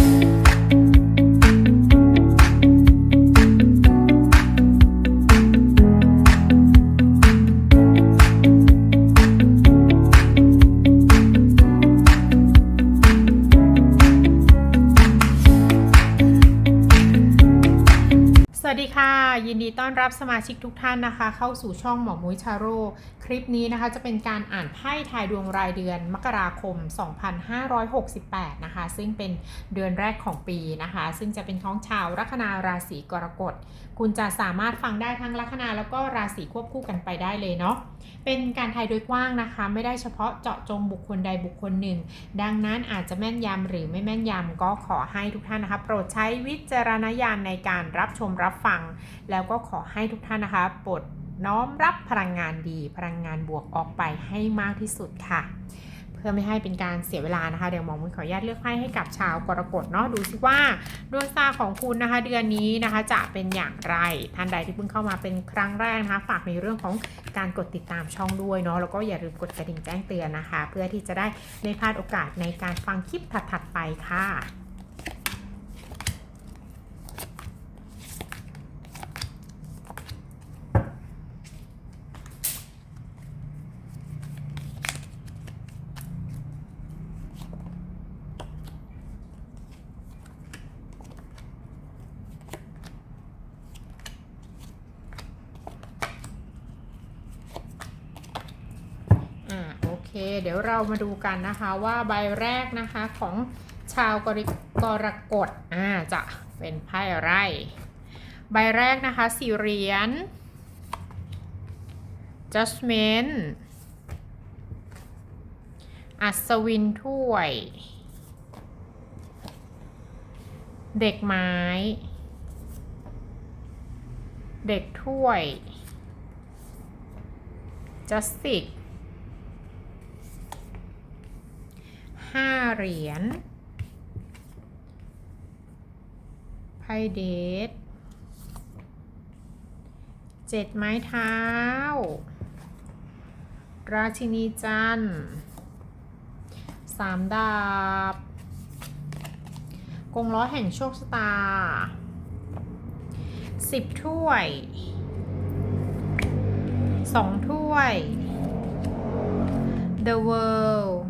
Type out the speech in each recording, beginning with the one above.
ส รับสมาชิกทุกท่านนะคะ เข้าสู่ช่องหมอมุ้ยชาโร่คลิปนี้นะคะจะเป็นการอ่านไพ่ทายดวงรายเดือนมกราคม 2568 นะคะ ซึ่งเป็นเดือนแรกของปีนะคะ ซึ่งจะเป็นของชาวลัคนาราศีกรกฎ คุณจะสามารถฟังได้ทั้งลัคนาแล้วก็ราศีควบคู่กันไปได้เลยเนาะเป็นการทายโดยกว้างนะคะ ไม่ได้เฉพาะเจาะจงบุคคลใดบุคคลหนึ่ง ดังนั้นอาจจะแม่นยำหรือไม่แม่นยำก็ขอให้ทุกท่านนะคะ โปรดใช้วิจารณญาณในการรับชมรับฟัง แล้วก็ขอให้ทุกท่านนะคะโปรดน้อมรับพลังงานดี พลังงานบวกออกไปให้มากที่สุดค่ะ เพื่อไม่ให้เป็นการเสียเวลานะคะ เดี๋ยวหมอมุ้ยขออนุญาตเลือกไพ่ให้กับชาวกรกฎเนาะดูสิว่าดวงตาของคุณนะคะ เดือนนี้นะคะจะเป็นอย่างไรท่านใดที่เพิ่งเข้ามาเป็นครั้งแรกนะคะ ฝากในเรื่องของการกดติดตามช่องด้วยเนาะแล้วก็อย่าลืมกดกระดิ่งแจ้งเตือนนะคะ เพื่อที่จะได้ไม่พลาดโอกาสในการฟังคลิปถัดๆไปค่ะ อ่าโอ เดี๋ยวเรามาดูกันนะคะว่าใบแรกนะคะของชาวกริกรกฎอ่าจะเป็นไพ่อะไร ใบแรกนะคะสี่เหรียญ judgment อัศวินถ้วย เด็กไม้ เด็กถ้วย justice ห้าเหรียญไพ่เดทเจ็ดไม้เท้า ราชินีจันทร์สามดาบ กงล้อแห่งโชคชะตาสิบถ้วยสองถ้วย The World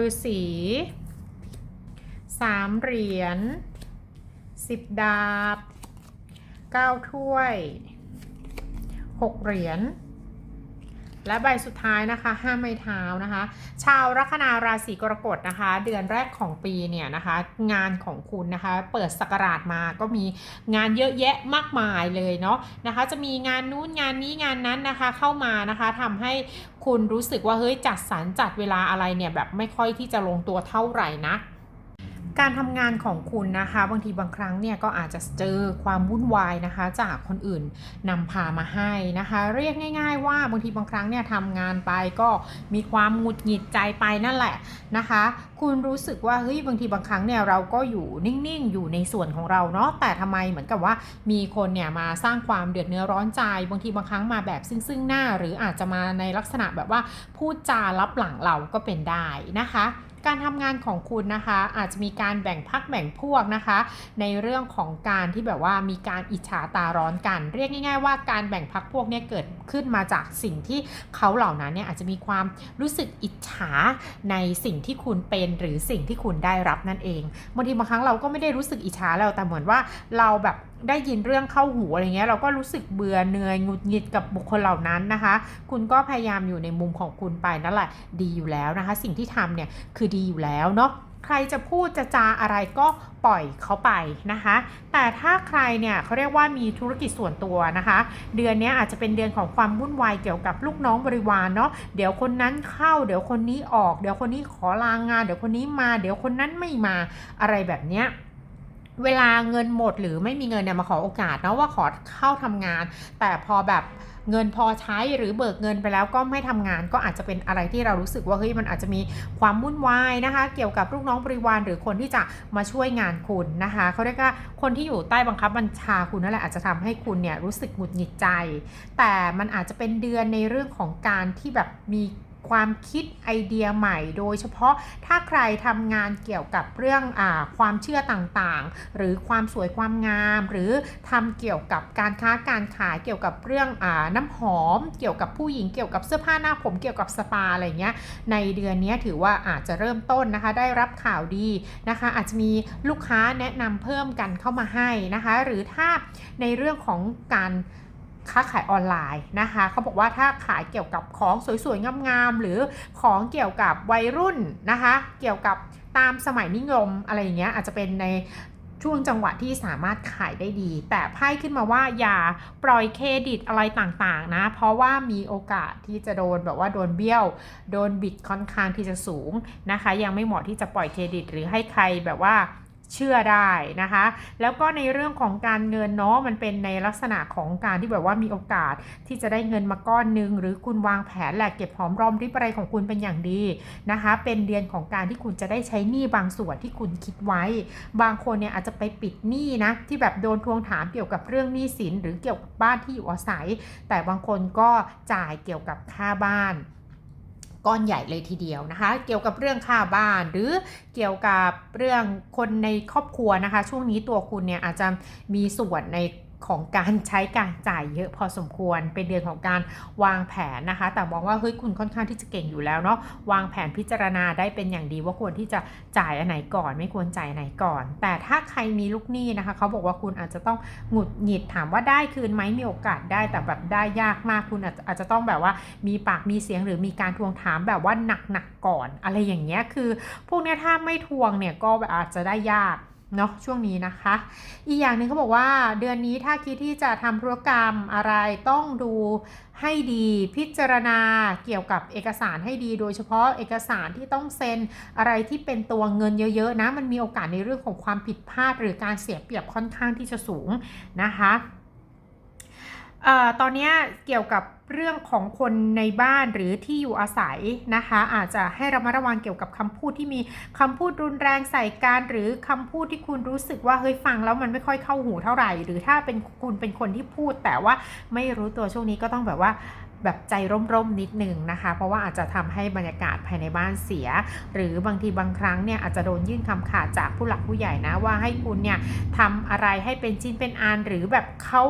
ฤาษีสามเหรียญสิบดาบเก้าถ้วยหกเหรียญ และใบสุดท้ายนะคะห้าไม้เท้านะคะ ชาวลัคนาราศีกรกฎนะคะ เดือนแรกของปีเนี่ยนะคะ งานของคุณนะคะ เปิดสกราชมาก็มีงานเยอะแยะมากมายเลยเนาะนะคะ จะมีงานนู้นงานนี้งานนั้นนะคะเข้ามานะคะทำให้คุณรู้สึกว่าเฮ้ยจัดสรรจัดเวลาอะไรเนี่ยแบบไม่ค่อยที่จะลงตัวเท่าไหร่นะ การทำงานของคุณนะคะ บางทีบางครั้งเนี่ยก็อาจจะเจอความวุ่นวายนะคะ จากคนอื่นนำพามาให้นะคะ เรียกง่าย ๆ ว่าบางทีบางครั้งเนี่ยทำงานไปก็มีความหงุดหงิดใจไปนั่นแหละนะคะ คุณรู้สึกว่าเฮ้ยบางทีบางครั้งเนี่ยเราก็อยู่นิ่งๆ อยู่ในส่วนของเราเนาะแต่ทำไมเหมือนกับว่ามีคนเนี่ยมาสร้างความเดือดเนื้อร้อนใจ บางทีบางครั้งมาแบบซึ่งๆหน้า หรืออาจจะมาในลักษณะแบบว่าพูดจารับหลังเราก็เป็นได้นะคะ การทำงานของคุณนะคะอาจจะมีการแบ่งพักแบ่งพวกนะคะ ในเรื่องของการที่แบบว่ามีการอิจฉาตาร้อนกัน เรียกง่าย ๆ ว่าการแบ่งพักพวกเนี่ยเกิดขึ้นมาจากสิ่งที่เขาเหล่านั้นเนี่ยอาจจะมีความรู้สึกอิจฉาในสิ่งที่คุณเป็นหรือสิ่งที่คุณได้รับนั่นเองบางทีบางครั้งเราก็ไม่ได้รู้สึกอิจฉาแล้วแต่เหมือนว่าเราแบบ ได้ยินเรื่องเข้าหูอะไรเงี้ยเราก็รู้สึกเบื่อเหนื่อยหงุดหงิดกับบุคคลเหล่านั้นนะคะ คุณก็พยายามอยู่ในมุมของคุณไปนั่นแหละดีอยู่แล้วนะคะ สิ่งที่ทำเนี่ยคือดีอยู่แล้วเนาะใครจะพูดจะจาอะไรก็ปล่อยเขาไปนะคะ แต่ถ้าใครเนี่ยเขาเรียกว่ามีธุรกิจส่วนตัวนะคะ เดือนนี้อาจจะเป็นเดือนของความวุ่นวายเกี่ยวกับลูกน้องบริวารเนาะ เดี๋ยวคนนั้นเข้า เดี๋ยวคนนี้ออก เดี๋ยวคนนี้ขอลางงาน เดี๋ยวคนนี้มา เดี๋ยวคนนั้นไม่มา อะไรแบบเนี้ย เวลาเงินหมดหรือไม่มีเงินเนี่ยมาขอโอกาสนะว่าขอเข้าทำงาน แต่พอแบบเงินพอใช้หรือเบิกเงินไปแล้วก็ไม่ทำงานก็อาจจะเป็นอะไรที่เรารู้สึกว่าเฮ้ยมันอาจจะมีความวุ่นวายนะคะ เกี่ยวกับลูกน้องบริวารหรือคนที่จะมาช่วยงานคุณนะคะเขาเรียกว่าคนที่อยู่ใต้บังคับบัญชาคุณนั่นแหละอาจจะทำให้คุณเนี่ยรู้สึกหงุดหงิดใจ แต่มันอาจจะเป็นเดือนในเรื่องของการที่แบบมี ความคิดไอเดียใหม่ โดยเฉพาะถ้าใครทำงานเกี่ยวกับเรื่องอความเชื่อต่างๆ หรือความสวยความงาม หรือทำเกี่ยวกับการค้าการขายเกี่ยวกับเรื่องอน้ำหอม เกี่ยวกับผู้หญิงเกี่ยวกับเสื้อผ้าหน้าผมเกี่ยวกับสปาอะไรเงี้ยในเดือนนี้ถือว่าอาจจะเริ่มต้นนะคะ ได้รับข่าวดีนะคะ อาจจะมีลูกค้าแนะนำเพิ่มกันเข้ามาให้นะคะ หรือถ้าในเรื่องของการ ค้าขายออนไลน์นะคะเขาบอกว่าถ้าขายเกี่ยวกับของสวยๆ งามๆ หรือของเกี่ยวกับวัยรุ่นนะคะ เกี่ยวกับตามสมัยนิยมอะไรอย่างเงี้ยอาจจะเป็นในช่วงจังหวะที่สามารถขายได้ดี แต่ไพ่ขึ้นมาว่าอย่าปล่อยเครดิตอะไรต่างๆนะ เพราะว่ามีโอกาสที่จะโดนแบบว่าโดนเบี้ยว โดนบิดค่อนข้างที่จะสูงนะคะ ยังไม่เหมาะที่จะปล่อยเครดิต หรือให้ใครแบบว่า เชื่อได้นะคะ แล้วก็ในเรื่องของการเงินเนาะมันเป็นในลักษณะของการที่แบบว่ามีโอกาสที่จะได้เงินมาก้อนหนึ่งหรือคุณวางแผนแหละเก็บหอมรอมริบอะไรของคุณเป็นอย่างดีนะคะ เป็นเดือนของการที่คุณจะได้ใช้หนี้บางส่วนที่คุณคิดไว้ บางคนเนี่ยอาจจะไปปิดหนี้นะที่แบบโดนทวงถามเกี่ยวกับเรื่องหนี้สินหรือเกี่ยวกับบ้านที่อยู่อาศัย แต่บางคนก็จ่ายเกี่ยวกับค่าบ้าน ก้อนใหญ่เลยทีเดียวนะคะ เกี่ยวกับเรื่องค่าบ้าน หรือเกี่ยวกับเรื่องคนในครอบครัวนะคะ ช่วงนี้ตัวคุณเนี่ยอาจจะมีส่วนใน ของการใช้การจ่ายเยอะพอสมควร เป็นเดือนของการวางแผนนะคะ แต่มองว่าเฮ้ยคุณค่อนข้างที่จะเก่งอยู่แล้วเนาะวางแผนพิจารณาได้เป็นอย่างดีว่าควรที่จะจ่ายอันไหนก่อน ไม่ควรจ่ายอันไหนก่อน แต่ถ้าใครมีลูกหนี้นะคะเขาบอกว่าคุณอาจจะต้องหงุดหงิดถามว่าได้คืนไหมมีโอกาสได้แต่แบบได้ยากมากคุณอาจจะอาจจะต้องแบบว่ามีปากมีเสียงหรือมีการทวงถามแบบว่าหนักๆก่อน อะไรอย่างเงี้ยคือ พวกเนี้ยถ้าไม่ทวงเนี่ยก็อาจจะได้ยาก เนาะช่วงนี้นะคะ อีกอย่างหนึ่งเขาบอกว่าเดือนนี้ถ้าคิดที่จะทำธุรกรรมอะไรต้องดูให้ดีพิจารณาเกี่ยวกับเอกสารให้ดี โดยเฉพาะเอกสารที่ต้องเซ็นอะไรที่เป็นตัวเงินเยอะๆนะมันมีโอกาสในเรื่องของความผิดพลาด หรือการเสียเปรียบค่อนข้างที่จะสูงนะคะ ออตอนนี้เกี่ยวกับเรื่องของคนในบ้านหรือที่อยู่อาศัยนะคะ อาจจะให้ระมัดระวังเกี่ยวกับคำพูดที่มีคำพูดรุนแรงใส่กันหรือคำพูดที่คุณรู้สึกว่าเฮ้ยฟังแล้วมันไม่ค่อยเข้าหูเท่าไหร่ หรือถ้าเป็นคุณเป็นคนที่พูด แต่ว่าไม่รู้ตัวช่วงนี้ก็ต้องแบบว่าแบบใจร่มๆนิดหนึ่งนะคะ เพราะว่าอาจจะทำให้บรรยากาศภายในบ้านเสีย หรือบางทีบางครั้งเนี่ยอาจจะโดนยื่นคำขาดจากผู้หลักผู้ใหญ่นะว่าให้คุณเนี่ยทำอะไรให้เป็นชิ้นเป็นอันหรือแบบเขา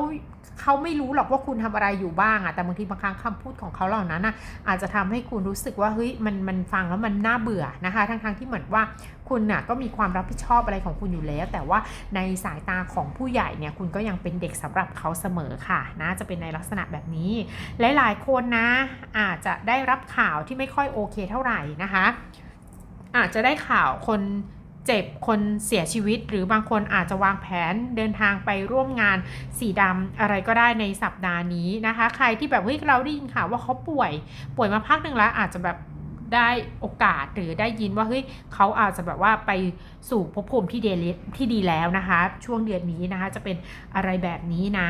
เขาไม่รู้หรอกว่าคุณทำอะไรอยู่บ้างอะแต่บางทีบางครั้งคำพูดของเขาเหล่านั้นอะอาจจะทำให้คุณรู้สึกว่าเฮ้ยมันมันฟังแล้วมันน่าเบื่อนะคะทั้งๆทที่เหมือนว่าคุณน่ะก็มีความรับผิดชอบอะไรของคุณอยู่แล้ว แต่ว่าในสายตาของผู้ใหญ่เนี่ยคุณก็ยังเป็นเด็กสำหรับเขาเสมอค่ะนะจะเป็นในลักษณะแบบนี้ หลายๆคนนะอาจจะได้รับข่าวที่ไม่ค่อยโอเคเท่าไหร่นะคะ อาจจะได้ข่าวคน เจ็บคนเสียชีวิต หรือบางคนอาจจะวางแผนเดินทางไปร่วมงานสีดำอะไรก็ได้ในสัปดาห์นี้นะคะ ใครที่แบบเฮ้ยเราได้ยินข่าวว่าเขาป่วย ป่วยมาพักหนึ่งแล้วอาจจะแบบได้โอกาสหรือได้ยินว่าเฮ้ยเขาอาจจะแบบว่าไปสู่ภพภูมิที่ดีที่ดีแล้วนะคะ ช่วงเดือนนี้นะคะจะเป็นอะไรแบบนี้นะ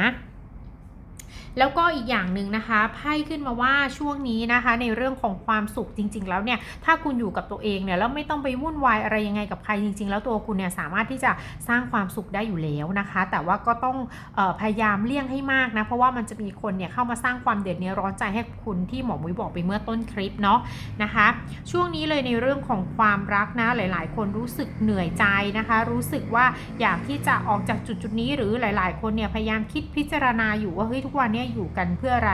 แล้วก็อีกอย่างหนึ่งนะคะไพ่ขึ้นมาว่าช่วงนี้นะคะ ในเรื่องของความสุขจริง ๆ แล้วเนี่ยถ้าคุณอยู่กับตัวเองเนี่ยแล้วไม่ต้องไปวุ่นวายอะไรยังไงกับใครจริง ๆ แล้วตัวคุณเนี่ยสามารถที่จะสร้างความสุขได้อยู่แล้วนะคะ แต่ว่าก็ต้องออพยายามเลี่ยงให้มากนะเพราะว่ามันจะมีคนเนี่ยเข้ามาสร้างความเดือดเนื้อร้อนใจให้คุณที่หมอมุ้ยบอกไปเมื่อต้นคลิปเนาะนะคะ ช่วงนี้เลยในเรื่องของความรักนะหลาย ๆ คนรู้สึกเหนื่อยใจนะคะ รู้สึกว่าอยากที่จะออกจากจุดจุดๆนี้หรือหลาย ๆ คนเนี่ยพยายามคิดพิจารณาอยู่ว่าเฮ้ยทุกวันันี้อยู่กันเพื่ออะไร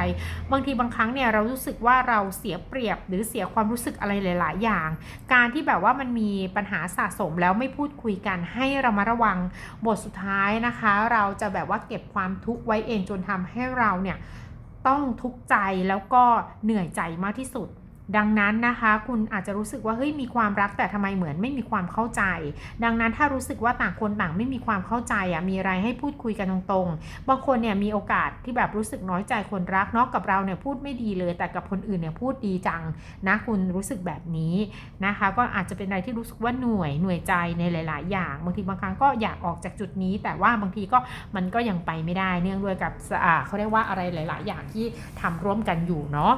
บางทีบางครั้งเนี่ยเรารู้สึกว่าเราเสียเปรียบ หรือเสียความรู้สึกอะไรหลาย ๆ อย่าง การที่แบบว่ามันมีปัญหาสะสมแล้วไม่พูดคุยกันให้เรามาระวังบทสุดท้ายนะคะ เราจะแบบว่าเก็บความทุกข์ไว้เองจนทำให้เราเนี่ยต้องทุกข์ใจแล้วก็เหนื่อยใจมากที่สุด ดังนั้นนะคะคุณอาจจะรู้สึกว่าเฮ้ยมีความรักแต่ทำไมเหมือนไม่มีความเข้าใจ ดังนั้นถ้ารู้สึกว่าต่างคนต่างไม่มีความเข้าใจอะมีอะไรให้พูดคุยกันตรงๆ บางคนเนี่ยมีโอกาสที่แบบรู้สึกน้อยใจคนรักเนาะกับเราเนี่ยพูดไม่ดีเลย แต่กับคนอื่นเนี่ยพูดดีจังนะคุณรู้สึกแบบนี้นะคะ ก็อาจจะเป็นอะไรที่รู้สึกว่าหนื่อยหนื่อยใจในหลาย ๆ อย่าง บางทีบางครั้งก็อยากออกจากจุดนี้ แต่ว่าบางทีก็มันก็ยังไปไม่ได้เนื่องด้วยกับอ่าเขาเรียกว่าอะไรหลาย ๆ อย่างที่ทำร่วมกันอยู่เนาะ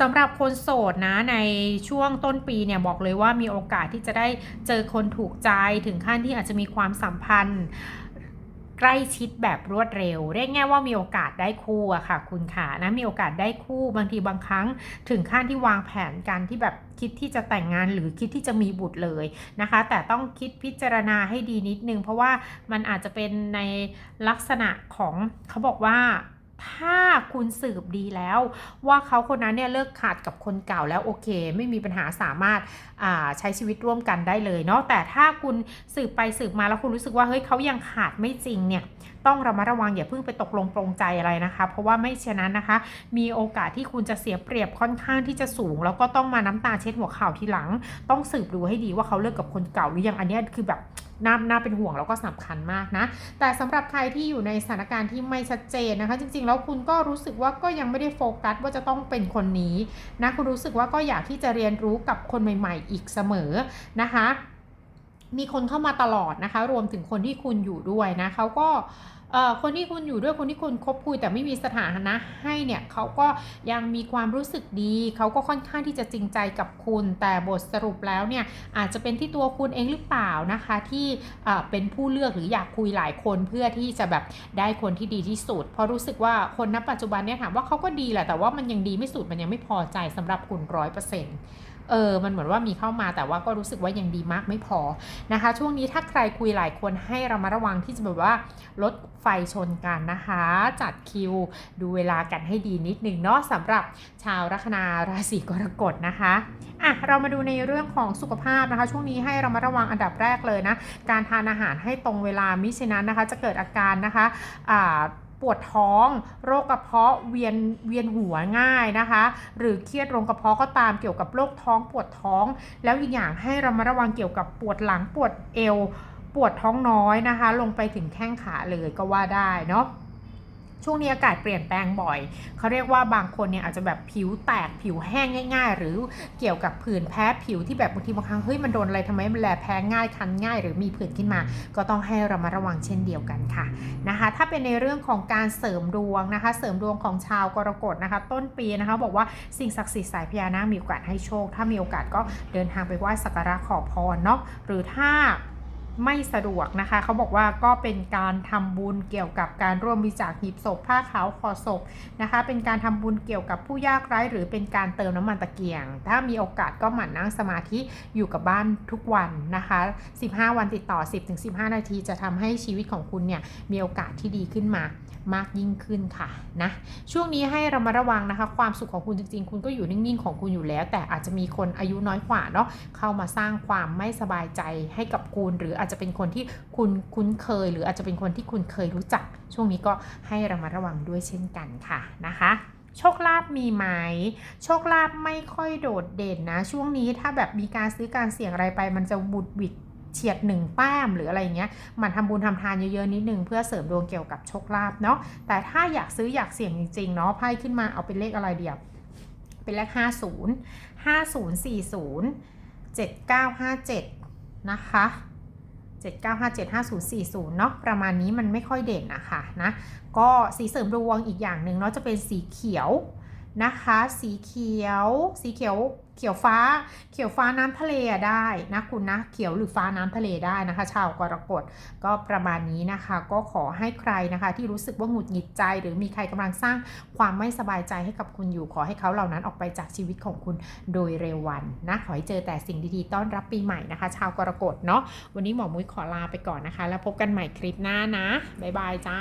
สำหรับคนโสดนะในช่วงต้นปีเนี่ยบอกเลยว่ามีโอกาสที่จะได้เจอคนถูกใจถึงขั้นที่อาจจะมีความสัมพันธ์ใกล้ชิดแบบรวดเร็ว เรียกง่ายว่ามีโอกาสได้คู่อะค่ะ คุณค่ะนะมีโอกาสได้คู่บางทีบางครั้ง ถึงขั้นที่วางแผนกันที่แบบคิดที่จะแต่งงานหรือคิดที่จะมีบุตรเลยนะคะ แต่ต้องคิดพิจารณาให้ดีนิดนึง เพราะว่ามันอาจจะเป็นในลักษณะของเขาบอกว่า ถ้าคุณสืบดีแล้ว ว่าเขาคนนั้นเนี่ยเลิกขาดกับคนเก่าแล้วโอเค ไม่มีปัญหาสามารถาใช้ชีวิตร่วมกันได้เลยเนาะแต่ถ้าคุณสืบไปสืบมาแล้วคุณรู้สึกว่าเฮ้ยเขายังขาดไม่จริงเนี่ยต้องระมัดระวังอย่าเพิ่งไปตกลงปรงใจอะไรนะคะ เพราะว่าไม่เช่นนั้นนะคะ มีโอกาสที่คุณจะเสียเปรียบค่อนข้างที่จะสูง แล้วก็ต้องมาน้ำตาเช็ดหัวเข่าทีหลัง ต้องสืบดูให้ดีว่าเขาเลิกกับคนเก่าหรือยังอันนี้คือแบบ น่าน่าเป็นห่วงแล้วก็สำคัญมากนะ แต่สำหรับใครที่อยู่ในสถานการณ์ที่ไม่ชัดเจนนะคะ จริงๆ แล้วคุณก็รู้สึกว่าก็ยังไม่ได้โฟกัสว่าจะต้องเป็นคนนี้นะคุณรู้สึกว่าก็อยากที่จะเรียนรู้กับคนใหม่ๆ อีกเสมอนะคะ มีคนเข้ามาตลอดนะคะ รวมถึงคนที่คุณอยู่ด้วยนะเขาก็ คนที่คุณอยู่ด้วยคนที่คุณคบคุยแต่ไม่มีสถานะให้เนี่ยเขาก็ยังมีความรู้สึกดี เขาก็ค่อนข้างที่จะจริงใจกับคุณ แต่บทสรุปแล้วเนี่ยอาจจะเป็นที่ตัวคุณเองหรือเปล่านะคะที่เป็นผู้เลือกหรืออยากคุยหลายคนเพื่อที่จะแบบได้คนที่ดีที่สุด เพราะรู้สึกว่าคนณปัจจุบันเนี่ยถามว่าเขาก็ดีแหละแต่ว่ามันยังดีไม่สุดมันยังไม่พอใจสำหรับคุณร้อยเปอร์เซ็นต์ เออมันเหมือนว่ามีเข้ามาแต่ว่าก็รู้สึกว่ายังดีมากไม่พอนะคะ ช่วงนี้ถ้าใครคุยหลายคนให้เรามาระวังที่จะแบบว่าลดไฟชนกันนะคะ จัดคิว ดูเวลากันให้ดีนิดหนึ่งเนาะสำหรับชาวลัคนาราศีกรกฎนะคะอะเรามาดูในเรื่องของสุขภาพนะคะ ช่วงนี้ให้เรามาระวังอันดับแรกเลยนะ การทานอาหารให้ตรงเวลามิฉะนั้นนะคะ จะเกิดอาการนะคะอ่า ปวดท้อง โรคกระเพาะเวียนเวียนหัวง่ายนะคะ หรือเครียดลงกระเพาะก็ตามเกี่ยวกับโรคท้องปวดท้อง แล้วอีกอย่างให้เรามาระวังเกี่ยวกับปวดหลังปวดเอว ปวดท้องน้อยนะคะ ลงไปถึงแข้งขาเลยก็ว่าได้เนาะ ช่วงนี้อากาศเปลี่ยนแปลงบ่อย เขาเรียกว่าบางคนเนี่ยอาจจะแบบผิวแตกผิวแห้งง่าย ๆ หรือเกี่ยวกับผื่นแพ้ผิวที่แบบบางทีบางครั้งเฮ้ยมันโดนอะไรทำไมมันแลแพ้ง่ายคันง่าย หรือมีผื่นขึ้นมา ก็ต้องให้เรามาระวังเช่นเดียวกันค่ะนะคะถ้าเป็นในเรื่องของการเสริมดวงนะคะ เสริมดวงของชาวกรกฎนะคะ ต้นปีนะคะบอกว่าสิ่งศักดิ์สิทธิ์สายพญานาคมีโอกาสให้โชค ถ้ามีโอกาสก็เดินทางไปไหว้สักการะขอพรเนาะหรือถ้า ไม่สะดวกนะคะ เขาบอกว่าก็เป็นการทำบุญเกี่ยวกับการร่วมบริจาคหีบศพผ้าขาวคอศพนะคะ เป็นการทำบุญเกี่ยวกับผู้ยากไร้หรือเป็นการเติมน้ำมันตะเกียง ถ้ามีโอกาสก็หมั่นนั่งสมาธิอยู่กับบ้านทุกวันนะคะ 15 วันติดต่อ 10-15 นาทีจะทำให้ชีวิตของคุณเนี่ยมีโอกาสที่ดีขึ้นมา มากยิ่งขึ้นค่ะนะช่วงนี้ให้เรามาระวังนะคะ ความสุขของคุณจริงๆ คุณก็อยู่นิ่งๆของคุณอยู่แล้ว แต่อาจจะมีคนอายุน้อยกว่าเนาะเข้ามาสร้างความไม่สบายใจให้กับคุณ หรืออาจจะเป็นคนที่คุณคุ้นเคย หรืออาจจะเป็นคนที่คุณเคยรู้จัก ช่วงนี้ก็ให้เรามาระวังด้วยเช่นกันค่ะนะคะโชคลาภมีไหม โชคลาภไม่ค่อยโดดเด่นนะ ช่วงนี้ถ้าแบบมีการซื้อการเสี่ยงอะไรไป มันจะบุดบิด เฉียดหนึ่งแต้มหรืออะไรเงี้ยมันทำบุญทำทานเยอะๆนิดนึงเพื่อเสริมดวงเกี่ยวกับโชคลาภเนาะแต่ถ้าอยากซื้ออยากเสี่ยงจริงๆเนาะไพ่ขึ้นมาเอาเป็นเลขอะไรเดียวเป็นเลข 50 5040 7957 นะคะ79575040เนาะประมาณนี้มันไม่ค่อยเด่นนะคะนะก็สีเสริมดวงอีกอย่างหนึ่งเนาะจะเป็นสีเขียวนะคะ สีเขียว สีเขียว เขียวฟ้า เขียวฟ้าน้ำทะเลได้นะคุณนะ เขียวหรือฟ้าน้ำทะเลได้นะคะ ชาวกรกฎก็ประมาณนี้นะคะ ก็ขอให้ใครนะคะ ที่รู้สึกว่าหงุดหงิดใจ หรือมีใครกำลังสร้างความไม่สบายใจให้กับคุณอยู่ ขอให้เขาเหล่านั้นออกไปจากชีวิตของคุณโดยเร็ววันนะ ขอให้เจอแต่สิ่งดีๆ ต้อนรับปีใหม่นะคะ ชาวกรกฎเนาะ วันนี้หมอมุ้ยขอลาไปก่อนนะคะ แล้วพบกันใหม่คลิปหน้านะ บ๊ายบายจ้า